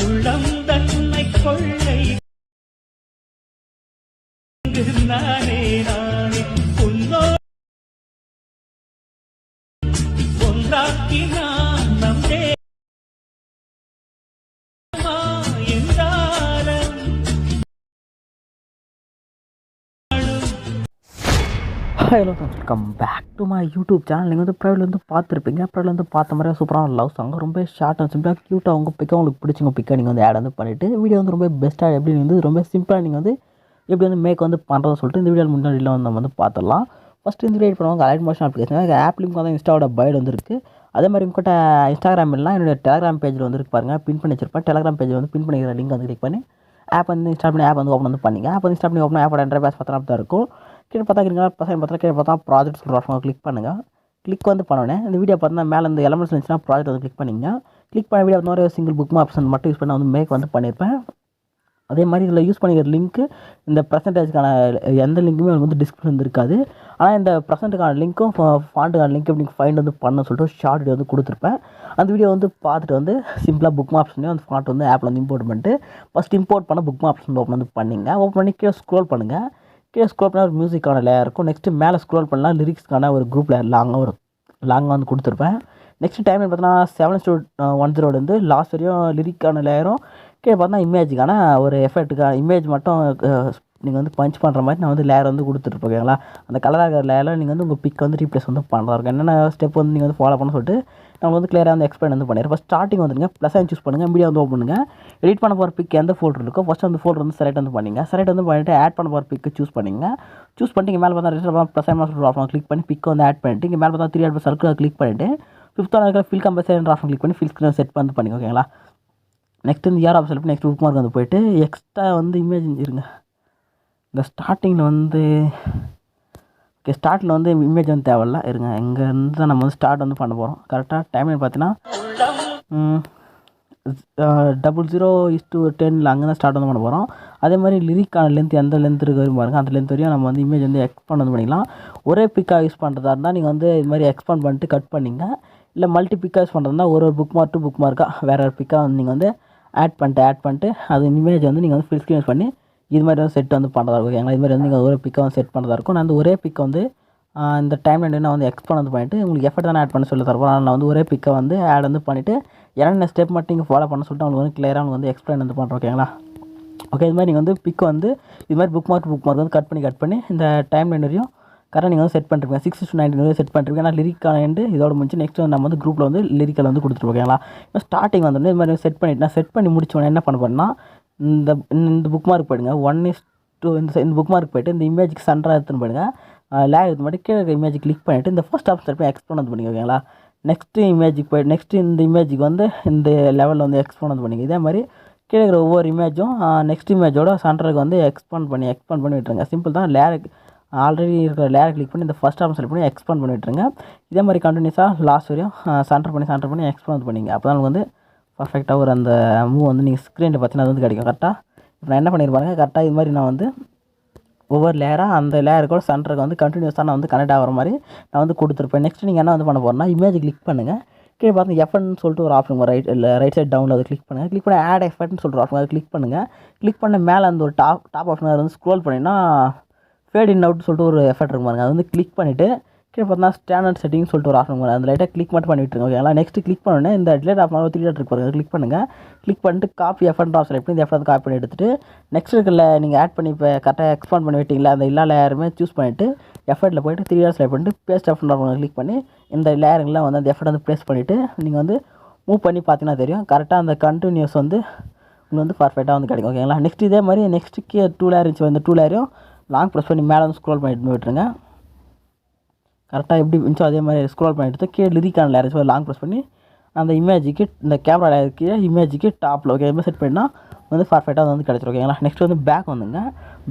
உள்ளம் தன்னை கொள்ளை நானே நானே hello welcome back to my YouTube channel நீங்கள் வந்து ப்ரைவில் வந்து பார்த்துருப்பீங்க. ப்ரைவில் வந்து பார்த்த மாதிரியே சூப்பரான லவ் சாங் ரொம்ப ஷார்ட் அண்ட் சிம்பிளாக க்யூட்டாக உங்கள் பிக்கா உங்களுக்கு பிடிச்சிங்க பிக்கை நீங்கள் வந்து ஆட் வந்து பண்ணிவிட்டு வீடியோ வந்து ரொம்ப பெஸ்ட்டாக எப்படி வந்து ரொம்ப சிம்பிளாக நீங்கள் வந்து எப்படி வந்து மேக் வந்து பண்ணுறதுன்னு சொல்லிட்டு இந்த வீடியோ முன்னாடியில் வந்து நம்ம வந்து பார்த்துடலாம். ஃபஸ்ட்டு இந்த வீடியோ பண்ணுவாங்க. Alight Motion application app link வந்து இன்ஸ்டாவோட பைட் வந்துருக்கு அதே மாதிரி உங்கள்கிட்ட இன்ஸ்டாகிராம் எல்லாம் என்னோட டெலகிராம் பேஜில் வந்து பாருங்கள் பின் பண்ணி வச்சிருப்பேன். டெலகிராம் பேஜில் வந்து பின் பண்ணிக்கிற லிங்க் வந்து கிளிக் பண்ணி ஆப் வந்து இன்ஸ்டால் பண்ணி ஆப் வந்து ஓப்பன் வந்து பண்ணிங்க. ஆப் வந்து இன்ஸ்டால் பண்ணி ஓப்பன் ஆப்போட என்ட்ரை பேஸ் பார்த்தா தான் இருக்கும். கீழே பார்த்தா இருக்கீங்களா பசங்க பார்த்தா கீழே பார்த்தா ப்ராஜெக்ட் சொல்கிறாங்க கிளிக் பண்ணுங்கள் கிளிக் வந்து பண்ணோன்னே இந்த வீடியோ பார்த்தா மேலே இந்த எலமெண்ட்ஸ் இருந்துச்சுன்னா ப்ராஜெக்ட் வந்து கிளிக் பண்ணிங்க. கிளிக் பண்ண வீடியோ வந்து ஒரு சிங்கிள் புக் ஆப்ஷன் மட்டும் யூஸ் பண்ணி வந்து மேக் வந்து பண்ணியிருப்பேன் அதே மாதிரி இதில் யூஸ் பண்ணிக்கிற லிங்க்கு இந்த பர்சன்டேஜ்க்கான எந்த லிங்க்குமே வந்து டிஸ்கிரிப்ஷன் இருக்காது. ஆனால் இந்த ப்ரெசென்ட்டுக்கான லிங்க்கும் ஃபாண்ட்டுக்கான லிங்க் நீங்கள் ஃபைண்ட் வந்து பண்ண சொல்லிட்டு ஷார்ட் வீடியோ வந்து கொடுத்துருப்பேன். அந்த வீடியோ வந்து பார்த்துட்டு வந்து சிம்பிளாக புக் ஆப்ஷன்லேயும் அந்த ஃபாண்ட் வந்து ஆப்பில் வந்து இம்போர்ட் பண்ணிட்டு ஃபஸ்ட் இம்போர்ட் பண்ண புக் ஆப்ஷன் ஓப்பன் வந்து பண்ணிங்க. ஓப்பன் பண்ணி கீழே ஸ்க்ரோல் பண்ணுங்கள் கீழே ஸ்க்ரோல் பண்ணால் ஒரு மியூசிக்கான லேயர் இருக்கும். நெக்ஸ்ட்டு மேலே ஸ்க்ரோல் பண்ணலாம் லிரிக்ஸ்க்கான ஒரு குரூப் லேயர் லாங்காக ஒரு லாங்காக வந்து கொடுத்துருப்பேன். நெக்ஸ்ட் டைம் பார்த்தீங்கன்னா செவன் ஸ்டூ ஒன் ஜீரோடு வந்து லாஸ்ட் வரையும் லிரிக்கான லேயரும் கீழே பார்த்தா இமேஜுக்கான ஒரு எஃபெக்ட்டுக்கான இமேஜ் மட்டும் நீங்கள் வந்து பஞ்ச் பண்ணுற மாதிரி நான் வந்து லேயர் வந்து கொடுத்துருப்பேன் ஓகேங்களா அந்த கலராக லேயரில் நீங்கள் வந்து உங்கள் பிக் வந்து ரீப்ளேஸ் வந்து பண்ணுறா இருக்கும் என்னென்ன ஸ்டெப் வந்து நீங்கள் வந்து ஃபாலோ பண்ண சொல்லிட்டு நான் வந்து கிளியராக வந்து எக்ஸ்பிளைன் வந்து பண்ணிடுறேன் ஃபஸ்ட் ஸ்டார்டிங் வந்துருங்க. ப்ளஸ் ஆன் சூஸ் பண்ணுங்கள் மீடியா வந்து ஓப்பன் பண்ணுங்கள் எடிட் பண்ண போகிற பிக் எந்த ஃபோல்டர் இருக்கோ ஃபஸ்ட் அந்த ஃபோல்டர் வந்து செலக்ட் வந்து பண்ணிங்க. செலக்ட் வந்து பண்ணிட்டு ஆட் பண்ண போகிற பிக்கு சூஸ் பண்ணிங்க. சூஸ் பண்ணிட்டு இங்கே மேலே பார்த்தா register plus on off click பண்ணி பிக் வந்து ஆட் பண்ணிட்டு இங்கே மேலே பார்த்தா த்ரீ ஆட் சர்க்கிள் கிளிக் பண்ணிவிட்டு ஃபிஃப்த்தாக இருக்கிற ஃபில் கம்பல்சரி ஆஃப் கிளிக் பண்ணி ஃபில் ஸ்க்ரீன் செட் வந்து பண்ணிங்க. ஓகேங்களா நெக்ஸ்ட் வந்து யார் ஆப்ஷன் நெக்ஸ்ட் புக் மார்க் வந்து போயிட்டு எக்ஸ்ட்ரா வந்து இமேஜ் இருங்க. இந்த ஸ்டார்டிங்கில் வந்து ஓகே ஸ்டார்ட்டில் வந்து இமேஜ் வந்து தேவையில்ல. இருங்க இங்கேருந்து தான் நம்ம வந்து ஸ்டார்ட் வந்து பண்ண போகிறோம் கரெக்டாக டைம் பார்த்தீங்கன்னா டபுள் ஜீரோ இஸ் டூ டெனில் அங்கே தான் ஸ்டார்ட் வந்து பண்ண போகிறோம் அதே மாதிரி லிரிக்கான லென்த் எந்த லென்த் இருக்கிற வரும் பாருங்கள் அந்த லென்த் வரையும் நம்ம வந்து இமேஜ் வந்து எக்ஸ்பாண்ட் வந்து பண்ணிக்கலாம். ஒரே பிக்காக யூஸ் பண்ணுறதா இருந்தால் நீங்கள் வந்து இது மாதிரி எக்ஸ்பாண்ட் பண்ணிட்டு கட் பண்ணிங்க. இல்லை மல்டி பிக்காக யூஸ் பண்ணுறதுனா ஒரு ஒரு புக் மார்க் டூ புக் மார்க்காக வேறு ஒரு பிக்காக வந்து நீங்கள் வந்து ஆட் பண்ணிட்டு ஆட் பண்ணிட்டு அது இமேஜ் வந்து நீங்கள் வந்து ஃபில் ஸ்க்ரீன் பண்ணி இது மாதிரி வந்து செட் வந்து பண்ணுறதா இருக்கும். ஓகேங்களா இது மாதிரி வந்து நீங்கள் ஒரே பிக்கை வந்து செட் பண்ணுறதா இருக்கும். நான் அந்த ஒரே பிக்கை வந்து இந்த டைம் லைன் நான் வந்து எக்ஸ்பாண்ட் வந்து பண்ணிவிட்டு உங்களுக்கு எஃபர்ட் தானே ஆட் பண்ண சொல்லி தரப்போம் நான் வந்து ஒரே பிக்கை வந்து ஆட் வந்து பண்ணிவிட்டு என்னென்ன ஸ்டெப் மட்டும் நீங்கள் ஃபாலோ பண்ண சொல்லிட்டு அவங்களுக்கு வந்து கிளியராக உங்களுக்கு வந்து எக்ஸ்பிளைன் வந்து பண்ணுறோம் ஓகேங்களா ஓகே இது மாதிரி நீங்கள் வந்து பிக் வந்து இது மாதிரி புக் மார்க் புக் மார்க் வந்து கட் பண்ணி கட் பண்ணி இந்த டைம் லைன் வரையும் கரெக்டாக நீங்கள் வந்து செட் பண்ணிருப்பீங்க சிக்ஸ் டு நைன்டீன் வரையும் செட் பண்ணிருப்பீங்க ஏன்னா லிரிக்கான எண்டு இதோட முடிச்சு நெக்ஸ்ட் நம்ம வந்து குரூப்பில் வந்து லிரிக்கல் வந்து கொடுத்துருக்கோம் ஓகேங்களா இப்போ ஸ்டார்டிங் வந்து இது மாதிரி செட் பண்ணிட்டு நான் செட் பண்ணி முடிச்சோன்னே என்ன பண்ண போகிறேன்னா இந்த இந்த புக் மார்க் போயிடுங்க. ஒன் இஸ் டூ இந்த இந்த புக் மார்க் போயிட்டு இந்த இமேஜுக்கு சென்டராக எடுத்துன்னு போயிடுங்க. லேக் எடுத்து மட்டும் கீழே இமேஜ் கிளிக் பண்ணிவிட்டு இந்த ஃபர்ஸ்ட் ஆப்ஷன் போய் எக்ஸ்போன் வந்து பண்ணிங்க ஓகேங்களா? நெக்ஸ்ட்டு இமேஜுக்கு போய் நெக்ஸ்ட் இந்த இமேஜுக்கு வந்து இந்த லெவலில் வந்து எக்ஸ்போன் வந்து பண்ணிங்க இதே மாதிரி கீழே இருக்கிற ஒவ்வொரு இமேஜும் நெக்ஸ்ட் இமேஜோட சென்டருக்கு வந்து எக்ஸ்பாண்ட் பண்ணி எக்ஸ்பாண்ட் பண்ணி விட்டுருங்க. சிம்பிள் தான். லேக் ஆல்ரெடி இருக்கிற லேயர் கிளிக் பண்ணி இந்த ஃபஸ்ட் ஆப்ஷன் செலக்ட் பண்ணி எக்ஸ்பாண்ட் பண்ணி விட்டுருங்க. இதே மாதிரி கண்டினியூஸாக லாஸ்ட் வரையும் சென்டர் பண்ணி சென்டர் பண்ணி எக்ஸ்பாண்ட் பண்ணிங்க அப்போ தான் வந்து பர்ஃபெக்டாக ஒரு அந்த மூவ் வந்து நீங்கள் ஸ்க்ரீனில் பார்த்தீங்கன்னா அது வந்து கிடைக்கும். கரெக்டாக இப்போ நான் என்ன பண்ணியிருப்பாங்க கரெக்டாக இது மாதிரி நான் வந்து ஒவ்வொரு லேயராக அந்த லேயருக்கோட சென்டருக்கு வந்து கண்டினியூஸாக நான் வந்து கனெக்ட் ஆகிற மாதிரி நான் வந்து கொடுத்துருப்பேன். நெக்ஸ்ட் நீங்கள் என்ன வந்து பண்ண போகிறேன்னா இமேஜ் கிளிக் பண்ணுங்கள் கீழே பார்த்தீங்கன்னா எஃப்என்னு சொல்லிட்டு ஒரு ஆப்ஷன் ரைட் இல்லை ரைட் சைட் டவுனில் அதை கிளிக் பண்ணுங்கள் கிளிக் பண்ணி ஆட் எஃபெக்ட்னு சொல்கிற ஆப்ஷன் அதை கிளிக் பண்ணுங்கள் கிளிக் பண்ண மேலே அந்த ஒரு டாப் டாப் ஆப்ஷன் அதை வந்து ஸ்க்ரோல் பண்ணினா ஃபேட் இன் அவுட்னு சொல்லிட்டு ஒரு எஃபெக்ட் இருக்கும் பாருங்க. அது வந்து கிளிக் பண்ணிவிட்டு கீழே பார்த்தா ஸ்டாண்டர்ட் செட்டிங் சொல்லிட்டு ஒரு ஆப்ஷன் வரும். அந்த லைட்டாக கிளிக் மட்டும் பண்ணிட்டு இருக்கோம் ஓகேங்களா நெக்ஸ்ட் கிளிக் பண்ணோன்னே இந்த டிலேட் ஆஃப் த்ரீ டாட் இருக்கு பாருங்கள் கிளிக் பண்ணுங்கள் கிளிக் பண்ணிட்டு காப்பி எஃபெக்ட் செலக்ட் பண்ணி இந்த எஃபெக்ட் காப்பி பண்ணி எடுத்துட்டு நெக்ஸ்ட் இருக்கிற நீங்கள் ஆட் பண்ணி இப்போ கரெக்டாக எக்ஸ்பாண்ட் பண்ணி விட்டீங்களா அந்த எல்லா லேயருமே சூஸ் பண்ணிவிட்டு எஃபர்ட்டில் போயிட்டு த்ரீ டாட் செலக்ட் பண்ணிட்டு பேஸ்ட் எஃபெக்ட் ஆப்ஷன் கிளிக் பண்ணி இந்த லேயருங்கெல்லாம் வந்து அந்த எஃபர்ட் வந்து ப்ளேஸ் பண்ணிவிட்டு நீங்கள் வந்து மூவ் பண்ணி பார்த்தீங்கன்னா தெரியும். கரெக்டாக அந்த கண்டினியூஸ் வந்து உங்களுக்கு வந்து பர்ஃபெக்டாக வந்து கிடைக்கும் ஓகேங்களா நெக்ஸ்ட் இதே மாதிரி நெக்ஸ்ட்டுக்கு டூ லேயர் இருந்துச்சு இந்த டூ லேயரும் லாங் ப்ரெஸ் பண்ணி மேலே வந்து ஸ்க்ரோல் பண்ணிட்டு விட்டுருங்க. கரெக்டாக எப்படி இருந்துச்சோ அதே மாதிரி ஸ்க்ரோல் பண்ணிட்டு கீழே லிரிக்கான லேரேஜ் லாங் ப்ரெஸ் பண்ணி அந்த இமேஜுக்கு இந்த கேமரா லேயர் இமேஜுக்கு டாப்பில் ஓகே இமேஜ் செட் பண்ணால் வந்து பர்ஃபெக்டாக வந்து கிடச்சிரும் ஓகேங்களா நெக்ஸ்ட் வந்து பேக் வந்துங்க.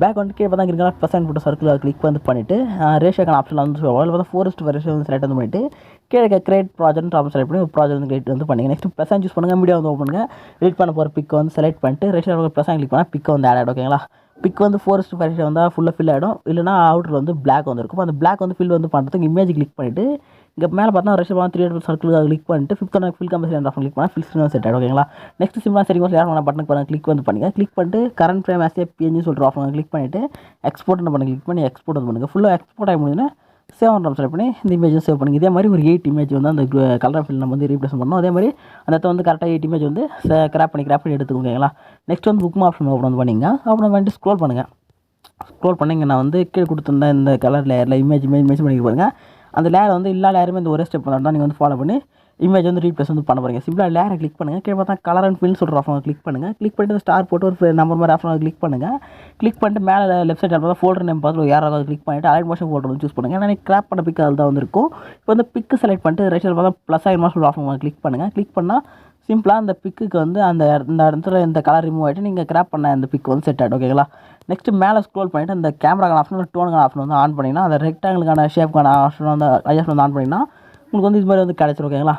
பேக் வந்து கீழே பார்த்தா இருக்கா பர்சன்ட் போட்டு சர்க்கிள் கிளிக் வந்து பண்ணிவிட்டு ரேஷியோக்கான ஆப்ஷன் வந்து அதில் பார்த்தா ஃபோரஸ்ட் ரேஷியோ வந்து செலக்ட் வந்து பண்ணிவிட்டு கீழே கிரியேட் ப்ராஜெக்ட் ஆப்ஷன் செலக்ட் பண்ணி ப்ராஜெக்ட் வந்து கிரியேட் வந்து பண்ணிங்க. நெக்ஸ்ட் ப்ளஸ் சூஸ் பண்ணுங்கள் மீடியா வந்து ஓப்பன் பண்ணுங்கள் எடிட் பண்ண போகிற பிக் வந்து செலக்ட் பண்ணிட்டு ரேஷியோ ப்ளஸ் கிளிக் பண்ணால் பிக் வந்து ஆட் ஆகிடும் ஓகேங்களா பிக் வந்து ஃபோரஸ்ட் டு வந்தால் ஃபுல்லாக ஃபில் ஆகிடும் இல்லைனா அவுட்டரில் வந்து பிளாக் வந்துருக்கும். அந்த பிளாக் வந்து ஃபில் வந்து பண்ணுறதுக்கு இமேஜ் கிளிக் பண்ணிவிட்டு இங்கே மேலே பார்த்தா rest three hundred circle click பண்ணிட்டு fifth one fill company off click பண்ணால் ஃபில் ஸ்க்ரீன் செட் ஆகிடும் ஓகேங்களா நெக்ஸ்ட் சிம்பிளாக சரி யார் பண்ண பட்டன் பண்ண கிளிக் வந்து பண்ணுங்கள் கிளிக் பண்ணிட்டு கரண்ட் ஃப்ரேம் ஆசே பிஎன்ஜி சொல்கிற ஆஃப் கிளிக் பண்ணிவிட்டு எக்ஸ்போர்ட் பண்ணுங்கள் கிளிக் பண்ணி எக்ஸ்போர்ட் வந்து பண்ணுங்கள் ஃபுல்லாக எக்ஸ்போர்ட் ஆகி முடிஞ்சுன்னா சேவ் பண்ணுறோம் செலக்ட் பண்ணி இந்த இமேஜும் சேவ் பண்ணுங்க. இதே மாதிரி ஒரு எயிட் இமேஜ் வந்து அந்த கலர் ஃபில் நம்ம வந்து ரீப்ளேஸ் பண்ணணும். அதே மாதிரி அந்த இடத்த வந்து கரெக்டாக எயிட் இமேஜ் வந்து கிராப் பண்ணி கிராப் பண்ணி எடுத்துக்கோங்களா நெக்ஸ்ட் வந்து புக் ஆப்ஷன் ஓப்பன் வந்து பண்ணிங்க. அப்புறம் பண்ணிட்டு ஸ்க்ரோல் பண்ணுங்கள் ஸ்க்ரோல் பண்ணிங்க நான் வந்து கீழே கொடுத்துருந்தேன் இந்த கலர் லேயரில் இமேஜ் இமேஜ் இமேஜ் பண்ணி பாருங்கள் அந்த லேயர் வந்து எல்லா லேயருமே இந்த ஒரே ஸ்டெப் தான் நீங்கள் வந்து ஃபாலோ பண்ணி இமேஜ் வந்து ரீப்ளேஸ் வந்து பண்ண போகிறீங்க சிம்பிளாக லேயரை கிளிக் பண்ணுங்கள் கீழே பார்த்தா கலர் அண்ட் ஃபில்னு சொல்கிற ஆஃபர் கிளிக் பண்ணுங்கள் கிளிக் பண்ணிட்டு ஸ்டார் போட்டு ஒரு நம்பர் மாதிரி ஆஃபர் கிளிக் பண்ணுங்கள் கிளிக் பண்ணிட்டு மேலே லெஃப்ட் சைடில் பார்த்தா ஃபோல்டர் நேம் பார்த்து யாராவது கிளிக் பண்ணிட்டு அலைட் மோஷன் ஃபோல்டர் வந்து சூஸ் பண்ணுங்கள் ஏன்னா கிராப் பண்ண பிக் அதில் தான் வந்துருக்கும். இப்போ வந்து பிக்கு செலக்ட் பண்ணிட்டு ரைட் சைடில் பார்த்தா ப்ளஸ் ஆயிரம் சொல்கிற ஆஃபர் கிளிக் பண்ணுங்கள் கிளிக் பண்ணால் சிம்பிளாக அந்த பிக்குக்கு வந்து அந்த இந்த இடத்துல இந்த கலர் ரிமூவ் ஆகிட்டு நீங்கள் கிராப் பண்ண அந்த பிக் வந்து செட் ஆகிடும் ஓகேங்களா நெக்ஸ்ட் மேலே ஸ்க்ரோல் பண்ணிவிட்டு அந்த கேமராக்கான ஆப்ஷன் டோனுக்கான ஆப்ஷன் வந்து ஆன் பண்ணிங்கன்னா அந்த ரெக்டாங்கிளுக்கான ஷேப்க்கான ஆப்ஷன் வந்து ஐஎஃப் வந்து ஆன் பண்ணிங்கன்னா உங்களுக்கு வந்து இது மாதிரி வந்து கிடச்சிரும். ஓகேங்களா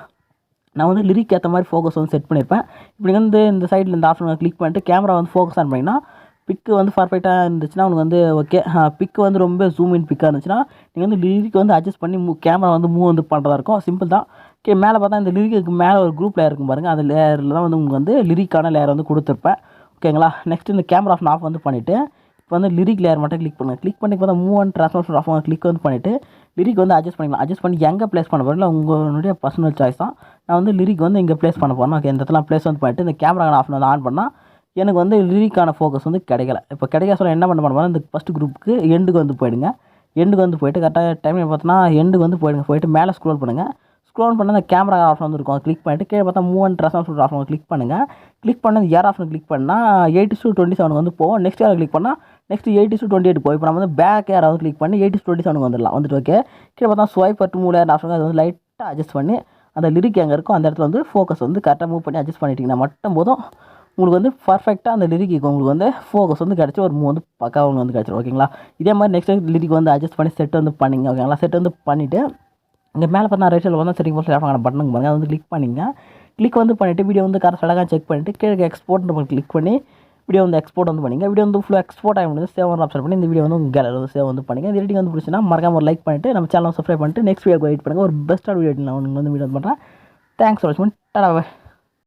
நான் வந்து லிரிக் ஏற்ற மாதிரி ஃபோக்கஸ் வந்து செட் பண்ணியிருப்பேன் இப்படி வந்து இந்த சைடில் இந்த ஆப்ஷன் கிளிக் பண்ணிட்டு கேமரா வந்து ஃபோக்கஸ் ஆன் பண்ணிங்கன்னா பிக்கு வந்து பர்ஃபெக்டாக இருந்துச்சுன்னா உனக்கு வந்து ஓகே பிக்கு வந்து ரொம்ப ஜூம் இன் பிக்காக இருந்துச்சுன்னா நீங்கள் வந்து லிரிக் வந்து அட்ஜஸ்ட் பண்ணி மூ கேமரா வந்து மூவ் வந்து பண்ணுறதா இருக்கும். சிம்பிள் தான். ஓகே மேலே பார்த்தா இந்த லிரிக்கு மேலே ஒரு குரூப் லேயர் இருக்கும் பாருங்கள் அந்த லேயரில் தான் வந்து உங்களுக்கு வந்து லிரிக்கான லேயர் வந்து கொடுத்துருப்பேன். ஓகேங்களா நெக்ஸ்ட் இந்த கேமரா ஆஃப் ஆஃப் வந்து பண்ணிவிட்டு இப்போ வந்து லிரிக் லேயர் மட்டும் கிளிக் பண்ணுங்கள் கிளிக் பண்ணி பார்த்தா move and transfer off click வந்து பண்ணிவிட்டு லிரிக் வந்து அட்ஜஸ்ட் பண்ணிக்கலாம். அட்ஜஸ்ட் பண்ணி எங்கே ப்ளேஸ் பண்ண போகிறீங்களா உங்களுடைய பர்சனல் சாய்ஸ் தான். நான் வந்து லிரிக் வந்து இங்கே ப்ளேஸ் பண்ண போகிறேன் ஓகே இந்த இடத்துல ப்ளேஸ் வந்து பண்ணிட்டு இந்த கேமரா ஆஃப் வந்து ஆன் பண்ணால் எனக்கு வந்து லிரிக்கான ஃபோக்கஸ் வந்து கிடைக்கல. இப்போ கிடைக்க சொல்ல என்ன பண்ண போகிறேன் இந்த ஃபஸ்ட் குரூப்புக்கு எண்டுக்கு வந்து போயிடுங்க. எண்டுக்கு வந்து போயிட்டு கரெக்டாக டைம் பார்த்தோன்னா எண்டுக்கு வந்து போயிடுங்க. போயிட்டு மேலே ஸ்க்ரோல் பண்ணுங்கள் ஸ்க்ரோல் பண்ண அந்த கேமரா ஆப்ஷன் வந்து இருக்கும். கிளிக் பண்ணிட்டு கீழே பார்த்தா மூவ் அண்ட் ட்ரெஸ் சொல்கிற ஆப்ஷன் கிளிக் பண்ணுங்கள் கிளிக் பண்ண ஏர் ஆப்ஷன் கிளிக் பண்ணால் எயிட்டி டூ டுவெண்ட்டி செவனுக்கு வந்து போவோம். நெக்ஸ்ட் ஏர் கிளிக் பண்ணால் next eighty to twenty eight போய் இப்போ நம்ம வந்து பேக் யாராவது கிளிக் பண்ணி எயிட்டி டுவெண்ட்டி செவனுக்கு வந்துடலாம். வந்துட்டு ஓகே கீழே பார்த்தா ஸ்வைப் பட்டு மூணு ஏர் ஆப்ஷன் அது வந்து லைட்டாக அட்ஜஸ்ட் பண்ணி அந்த லிரிக் எங்கே இருக்கோ அந்த இடத்துல வந்து ஃபோக்கஸ் வந்து கரெக்டாக மூவ் பண்ணி அட்ஜஸ்ட் பண்ணிட்டீங்கன்னா மட்டும் போதும். உங்களுக்கு வந்து பர்ஃபெக்டாக அந்த லிரிக்கு உங்களுக்கு வந்து ஃபோக்கஸ் வந்து கிடச்சி ஒரு மூணு வந்து பக்காவாக உங்களுக்கு வந்து கிடச்சிரும். ஓகேங்களா இதே மாதிரி நெக்ஸ்ட் லிரிக் வந்து அட்ஜஸ்ட் பண்ணி செட் வந்து பண்ணிங்க. ஓகேங்களா செட் வந்து பண்ணிவிட்டு இங்கே மேலே பார்த்தா ரைட் சைடில் வந்து செட்டிங் போஸ்ட் ஆஃபான பட்டனுக்கு பாருங்க. அதை வந்து கிளிக் பண்ணிங்க. கிளிக் வந்து பண்ணிவிட்டு வீடியோ வந்து கரெக்டாக செக் பண்ணிவிட்டு கீழே எக்ஸ்போர்ட் நம்ம கிளிக் பண்ணி வீடியோ வந்து எக்ஸ்போர்ட் வந்து பண்ணிங்க. வீடியோ வந்து ஃபுல்லாக எக்ஸ்போர்ட் ஆகி வந்து சேவ் ஆப்ஷன் பண்ணி இந்த வீடியோ வந்து உங்கள் கேலரி வந்து சேவ் வந்து பண்ணிங்க. இந்த எடிட்டிங் வந்து பிடிச்சினா மறக்காம ஒரு லைக் பண்ணிட்டு நம்ம சேனல் சப்ஸ்கிரைப் பண்ணிட்டு நெக்ஸ்ட் வீடியோ வெயிட் பண்ணுங்கள் ஒரு பெஸ்ட்டாக வீடியோ நான் உங்களுக்கு வந்து வீடியோ பண்ணுறேன் தேங்க்ஸ் ஃபார் வாட்சிங் டாடா.